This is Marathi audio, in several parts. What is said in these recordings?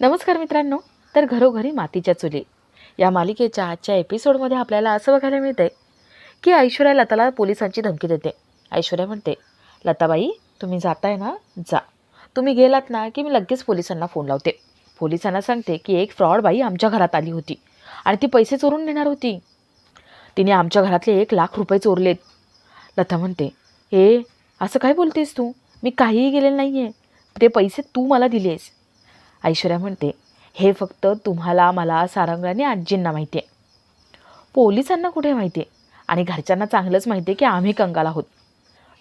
नमस्कार मित्रांनो तर घरोघरी मातीच्या चुली. या मालिकेच्या आजच्या एपिसोडमध्ये आपल्याला असं बघायला मिळतंय की ऐश्वर्या लताला पोलिसांची धमकी देते. ऐश्वर्या म्हणते लताबाई तुम्ही जाताय ना? जा. तुम्ही गेलात ना की मी लगेच पोलिसांना फोन लावते. पोलिसांना सांगते की एक फ्रॉड बाई आमच्या घरात आली होती आणि ती पैसे चोरून नेणार होती. तिने आमच्या घरातले एक लाख रुपये चोरलेत. लता म्हणते हे असं काय बोलतेस तू? मी काहीही गेलेलं नाही आहे ते पैसे तू मला दिलेस. ऐश्वर्या म्हणते हे फक्त तुम्हाला मला सारंगाने आजींना माहिती आहे पोलिसांना कुठे माहिती आहे आणि घरच्यांना चांगलंच माहिती आहे की आम्ही कंगाल आहोत.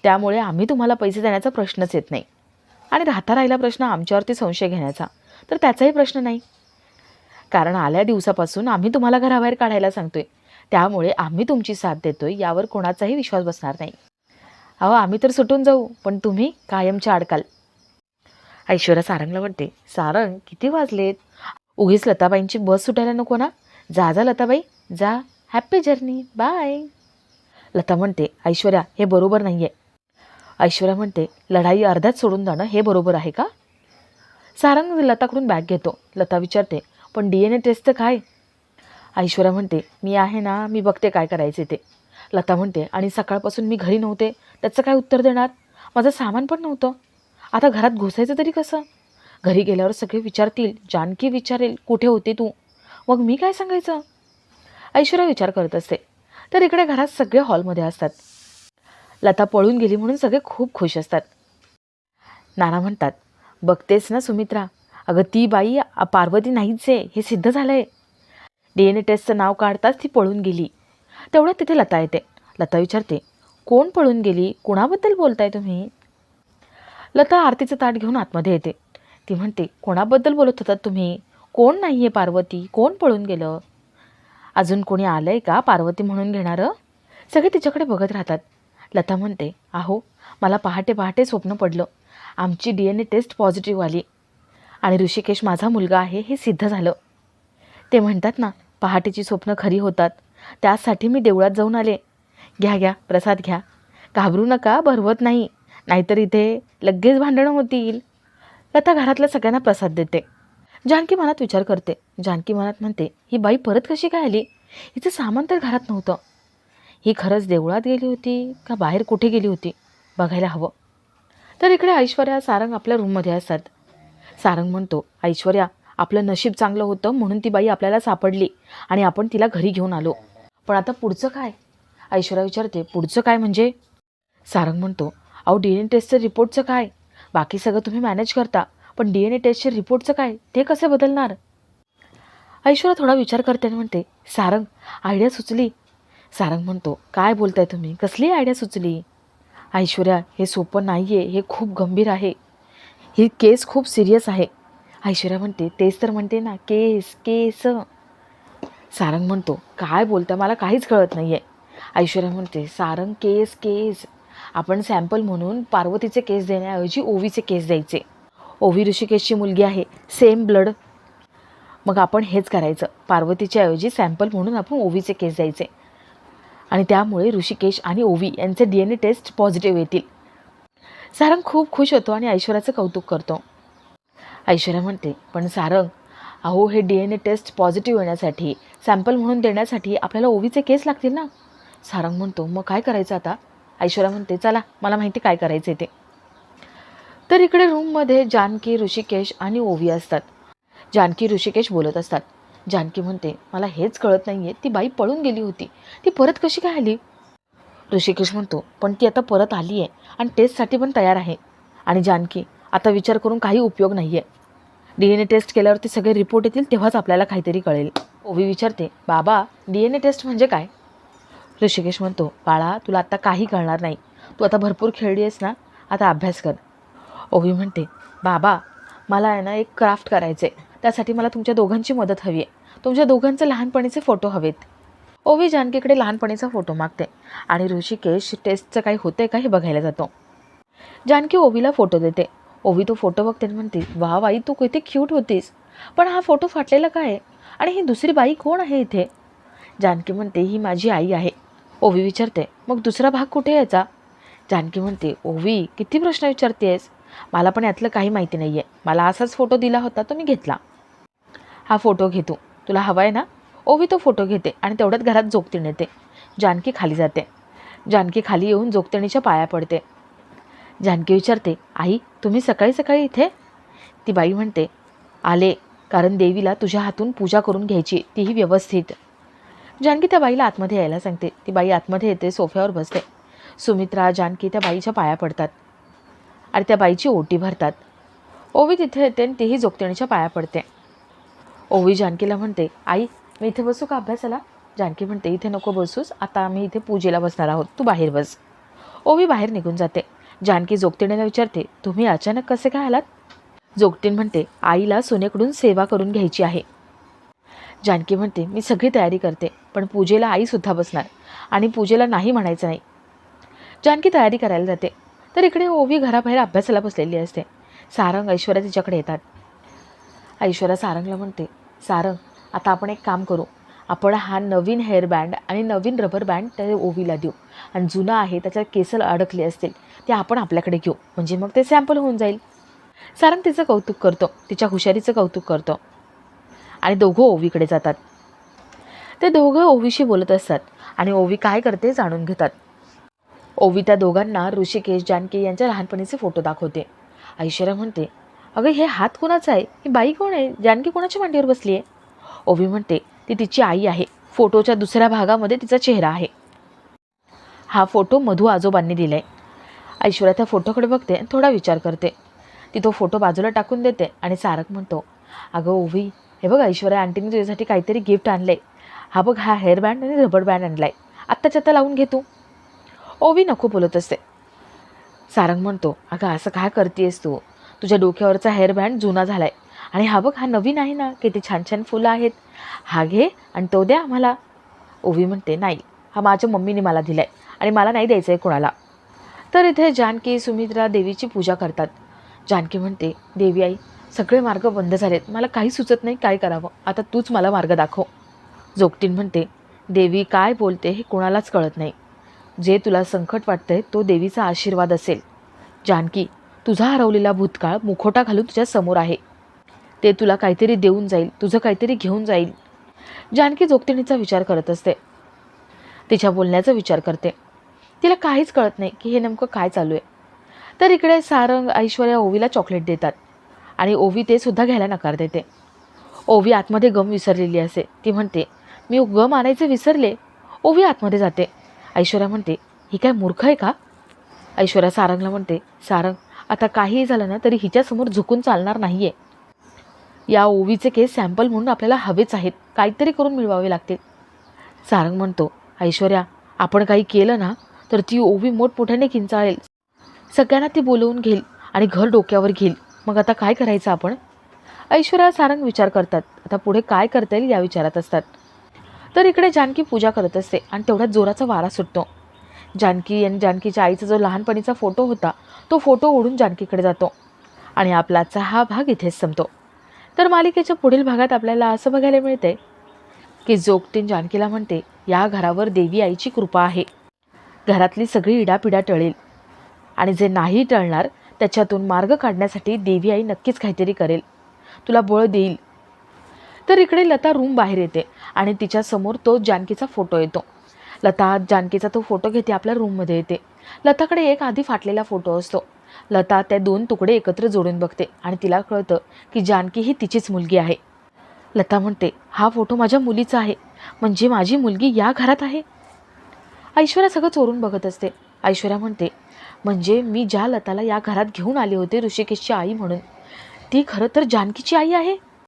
त्यामुळे आम्ही तुम्हाला पैसे देण्याचा प्रश्नच येत नाही. आणि राहता राहिला प्रश्न आमच्यावरती संशय घेण्याचा तर त्याचाही प्रश्न नाही. कारण आल्या दिवसापासून आम्ही तुम्हाला घराबाहेर काढायला सांगतोय. त्यामुळे आम्ही तुमची साथ देतोय यावर कोणाचाही विश्वास बसणार नाही. अहो आम्ही तर सुटून जाऊ पण तुम्ही कायमच्या अडकाल ऐश्वर्या सारंगला म्हणते सारंग किती वाजलेत? उगीच लताबाईंची बस सुटायला नको ना. जा जा लताबाई जा. हॅप्पी जर्नी बाय लता म्हणते ऐश्वर्या हे बरोबर नाही आहे ऐश्वर्या म्हणते लढाई अर्ध्यात सोडून जाणं हे बरोबर आहे का? सारंग लताकडून बॅग घेतो. लता विचारते पण डी एन ए टेस्ट तर काय? ऐश्वर्या म्हणते मी आहे ना मी बघते काय करायचे ते. लता म्हणते आणि सकाळपासून मी घरी नव्हते त्याचं काय उत्तर देणार? माझं सामान पण नव्हतं. आता घरात घुसायचं तरी कसं? घरी गेल्यावर सगळे विचारतील जानकी विचारेल कुठे होती तू? मग मी काय सांगायचं? ऐश्वर्या विचार करत असते. तर इकडे घरात सगळे हॉलमध्ये असतात. लता पळून गेली म्हणून सगळे खूप खुश असतात. नाना म्हणतात बघतेस ना सुमित्रा? अगं ती बाई पार्वती नाहीच आहे. हे सिद्ध झालं आहे डी एन ए टेस्टचं नाव काढताच ती पळून गेली. तेवढ्यात तिथे लता येते. लता विचारते कोण पळून गेली? कुणाबद्दल बोलताय तुम्ही? लता आरतीचं ताट घेऊन आतमध्ये येते. ती म्हणते कोणाबद्दल बोलत होतात तुम्ही? कोण नाही आहे पार्वती? कोण पळून गेलं? अजून कोणी आलं आहे का पार्वती म्हणून घेणारं? सगळे तिच्याकडे बघत राहतात. लता म्हणते आहो मला पहाटे पहाटे स्वप्न पडलं. आमची D N A test positive आली. आणि ऋषिकेश माझा मुलगा आहे हे सिद्ध झालं. ते म्हणतात ना पहाटेची स्वप्न खरी होतात. त्यासाठी मी देवळात जाऊन आले. घ्या घ्या प्रसाद घ्या. घाबरू नका भरवत नाही. नाहीतर इथे लगेच भांडणं होतील. लता घरातल्या सगळ्यांना प्रसाद देते. जानकी मनात विचार करते. जानकी मनात म्हणते ही बाई परत कशी काय आली? हिचं सामान तर घरात नव्हतं. ही खरंच देवळात गेली होती का बाहेर कुठे गेली होती? बघायला हवं. तर इकडे ऐश्वर्या सारंग आपल्या रूममध्ये असतात. सारंग म्हणतो ऐश्वर्या आपलं नशीब चांगलं होतं म्हणून ती बाई आपल्याला सापडली आणि आपण तिला घरी घेऊन आलो. पण आता पुढचं काय? ऐश्वर्या विचारते पुढचं काय म्हणजे? सारंग म्हणतो अहो डी एन ए टेस्टचं रिपोर्टचं काय? बाकी सगळं तुम्ही मॅनेज करता पण डी एन ए टेस्टच्या रिपोर्टचं काय? ते कसे बदलणार? ऐश्वर्या थोडा विचार करते आणि म्हणते सारंग आयडिया सुचली. सारंग म्हणतो काय बोलताय तुम्ही? कसली आयडिया सुचली? ऐश्वर्या हे सोपं नाही आहे हे खूप गंभीर आहे. ही केस खूप सिरियस आहे. ऐश्वर्या म्हणते तेच तर म्हणते ना केस केस. सारंग म्हणतो काय बोलता मला काहीच कळत नाही आहे ऐश्वर्या म्हणते सारंग केस केस. आपण सॅम्पल म्हणून पार्वतीचे केस देण्याऐवजी ओवीचे केस द्यायचे. ओवी ऋषिकेशची मुलगी आहे सेम ब्लड. मग आपण हेच करायचं. पार्वतीच्या ऐवजी सॅम्पल म्हणून आपण ओवीचे केस द्यायचे. आणि त्यामुळे ऋषिकेश आणि ओवी यांचे D N A test positive येतील. सारंग खूप खुश होतो आणि ऐश्वर्याचं कौतुक करतो. ऐश्वर्या म्हणते पण सारंग अहो हे D N A test positive येण्यासाठी सॅम्पल म्हणून देण्यासाठी आपल्याला ओवीचे केस लागतील ना? सारंग म्हणतो मग काय करायचं आता? ऐश्वर्या म्हणते चला मला माहिती काय करायचं ते. तर इकडे रूममध्ये जानकी ऋषिकेश आणि ओवी असतात. जानकी ऋषिकेश बोलत असतात. जानकी म्हणते मला हेच कळत नाही आहे ती बाई पळून गेली होती. ती परत कशी काय आली? ऋषिकेश म्हणतो पण ती आता परत आली आहे आणि टेस्टसाठी पण तयार आहे. आणि जानकी आता विचार करून काही उपयोग नाही आहे डी एन ए टेस्ट केल्यावरती सगळे रिपोर्ट येतील तेव्हाच आपल्याला काहीतरी कळेल. ओवी विचारते बाबा डी एन ए टेस्ट म्हणजे काय? ऋषिकेश म्हणतो बाळा तुला आता काही कळणार नाही. तू आता भरपूर खेळली आहेस ना आता अभ्यास कर. ओवी म्हणते बाबा मला आहे ना एक क्राफ्ट करायचं आहे त्यासाठी मला तुमच्या दोघांची मदत हवी आहे. तुमच्या दोघांचे लहानपणीचे फोटो हवेत. ओवी जानकीकडे लहानपणीचा फोटो मागते आणि ऋषिकेश टेस्टचं काही होतंय का हे बघायला जातो. जानकी ओवीला फोटो देते. ओवी तो फोटो बघते म्हणते वा बाई तू किती क्यूट होतीस. पण हा फोटो फाटलेला काय आहे? आणि ही दुसरी बाई कोण आहे इथे? जानकी म्हणते ही माझी आई आहे. ओवी विचारते मग दुसरा भाग कुठे यायचा? जानकी म्हणते ओवी किती प्रश्न विचारतेस मला पण यातलं काही माहिती नाही आहे मला असाच फोटो दिला होता तो मी घेतला. हा फोटो घे तू तुला हवा आहे ना? ओवी तो फोटो घेते आणि तेवढ्यात घरात जोगतीण येते. जानकी खाली जाते. जानकी खाली येऊन जोगतिणीच्या पाया पडते. जानकी विचारते आई तुम्ही सकाळी सकाळी इथे? ती बाई म्हणते आले कारण देवीला तुझ्या हातून पूजा करून घ्यायची. तीही व्यवस्थित. जानकी त्या बाईला आतमध्ये यायला सांगते. ती बाई आतमध्ये येते सोफ्यावर बसते. सुमित्रा जानकी त्या बाईच्या पाया पडतात. आणि त्या बाईची ओटी भरतात. ओवी तिथे येते आणि तीही जोगतिणीच्या पाया पडते. ओवी जानकीला म्हणते आई मी इथे बसू का अभ्यासाला? जानकी म्हणते इथे नको बसूस आता आम्ही इथे पूजेला बसणार आहोत. तू बाहेर बस. ओवी बाहेर निघून जाते. जानकी जोगतिणीला विचारते तुम्ही अचानक कसे काय आलात? जोगतीण म्हणते आईला सोनेकडून सेवा करून घ्यायची आहे. जानकी म्हणते मी सगळी तयारी करते पण पूजेला आईसुद्धा बसणार आणि पूजेला नाही म्हणायचं नाही. जानकी तयारी करायला जाते. तर इकडे ओवी घराबाहेर अभ्यासाला बसलेली असते. सारंग ऐश्वर्या तिच्याकडे येतात. ऐश्वर्या सारंगला म्हणते सारंग आता आपण एक काम करू. आपण हा नवीन हेअर बँड आणि नवीन रबर बँड त्या ओवीला देऊ. आणि जुना आहे त्याच्यात केसल अडकले असतील ते आपण आपल्याकडे घेऊ. म्हणजे मग ते सॅम्पल होऊन जाईल. सारंग तिचं कौतुक करतो. तिच्या हुशारीचं कौतुक करतो. आणि दोघं ओवीकडे जातात. ते दोघं ओवीशी बोलत असतात आणि ओवी काय करते जाणून घेतात. ओवी त्या दोघांना ऋषिकेश जानकी यांच्या लहानपणीचे फोटो दाखवते. ऐश्वर्या म्हणते अगं हे हात कोणाचा आहे? ही बाई कोण आहे? जानकी कोणाच्या मांडीवर बसली आहे? ओवी म्हणते ती तिची आई आहे. फोटोच्या दुसऱ्या भागामध्ये तिचा चेहरा आहे. हा फोटो मधू आजोबांनी दिलाय. ऐश्वर्या त्या फोटोकडे बघते आणि थोडा विचार करते. ती तो फोटो बाजूला टाकून देते आणि सारक म्हणतो अगं ओवी हे बघ ऐश्वर्या आंटीने तुझ्यासाठी काहीतरी गिफ्ट आणलं आहे हा बघ हा हेअर बँड आणि रबर बँड आणलाय. आत्ताच्या आत्ता लावून घे तू. ओवी नको बोलत असते. सारंग म्हणतो अगं असं काय करतेस तू? तुझ्या डोक्यावरचा हेअर बँड जुना आहे आणि हा बघ हा नवीन आहे ना किती छान छान फुलं आहेत. हा घे आणि तो द्या आम्हाला. ओवी म्हणते नाही हा माझ्या मम्मीने मला दिला आहे आणि मला नाही द्यायचं आहे कोणाला. तर इथे जानकी सुमित्रा देवीची पूजा करतात. जानकी म्हणते देवी आई सगळे मार्ग बंद झालेत. मला काही सुचत नाही काय करावं. आता तूच मला मार्ग दाखव. जोगटीन म्हणते देवी काय बोलते हे कोणालाच कळत नाही. जे तुला संकट वाटतंय तो देवीचा आशीर्वाद असेल. जानकी तुझा हरवलेला भूतकाळ मुखोटा घालून तुझ्या समोर आहे. ते तुला काहीतरी देऊन जाईल तुझं काहीतरी घेऊन जाईल. जानकी जोगतिणीचा विचार करत असते. तिच्या बोलण्याचा विचार करते. तिला काहीच कळत नाही की हे नेमकं काय चालू आहे. तर इकडे सारंग ऐश्वर्या ओवीला चॉकलेट देतात. आणि ओवी ते सुद्धा घ्यायला नकार देते. ओवी आतमध्ये गम विसरलेली असे. ती म्हणते मी गम आणायचे विसरले ओवी आतमध्ये जाते. ऐश्वर्या म्हणते ही काय मूर्ख आहे का? ऐश्वर्या सारंगला म्हणते सारंग आता काहीही झालं ना तरी हिच्यासमोर झुकून चालणार नाही आहे या ओवीचे केस सॅम्पल म्हणून आपल्याला हवेच आहेत. काहीतरी करून मिळवावे लागतील. सारंग म्हणतो ऐश्वर्या आपण काही केलं ना तर ती ओवी मोठमोठ्याने किंचाळेल. सगळ्यांना ती बोलवून घेईल आणि घर डोक्यावर घेईल. मग आता काय करायचं आपण? ऐश्वर्या सारंग विचार करतात. आता पुढे काय करता येईल या विचारात असतात. तर इकडे जानकी पूजा करत असते आणि तेवढ्यात जोराचा वारा सुटतो. जानकी आणि जानकीच्या आईचा जो लहानपणीचा फोटो होता तो फोटो ओढून जानकीकडे जातो आणि आपला आजचा हा भाग इथेच संपतो. तर मालिकेच्या पुढील भागात आपल्याला असं बघायला मिळते की जोगतीन जानकीला म्हणते या घरावर देवी आईची कृपा आहे. घरातली सगळी इडापिडा टळेल आणि जे नाही टळणार त्याच्यातून मार्ग काढण्यासाठी देवी आई नक्कीच काहीतरी करेल. तुला बळ देईल. तर इकडे लता रूम बाहेर येते आणि तिच्यासमोर तो जानकीचा फोटो येतो. लता जानकीचा तो फोटो घेते आपल्या रूममध्ये येते. लताकडे एक आधी फाटलेला फोटो असतो. लता त्या दोन तुकडे एकत्र जोडून बघते आणि तिला कळतं की जानकी ही तिचीच मुलगी आहे. लता म्हणते हा फोटो माझ्या मुलीचा आहे. म्हणजे माझी मुलगी या घरात आहे? ऐश्वर्या सगळं चोरून बघत असते. ऐश्वर्या म्हणते म्हणजे मी ज्या लताला या घरात घेऊन आले होते ऋषिकेशची आई म्हणून. ती खरं तर जानकीची आई आहे?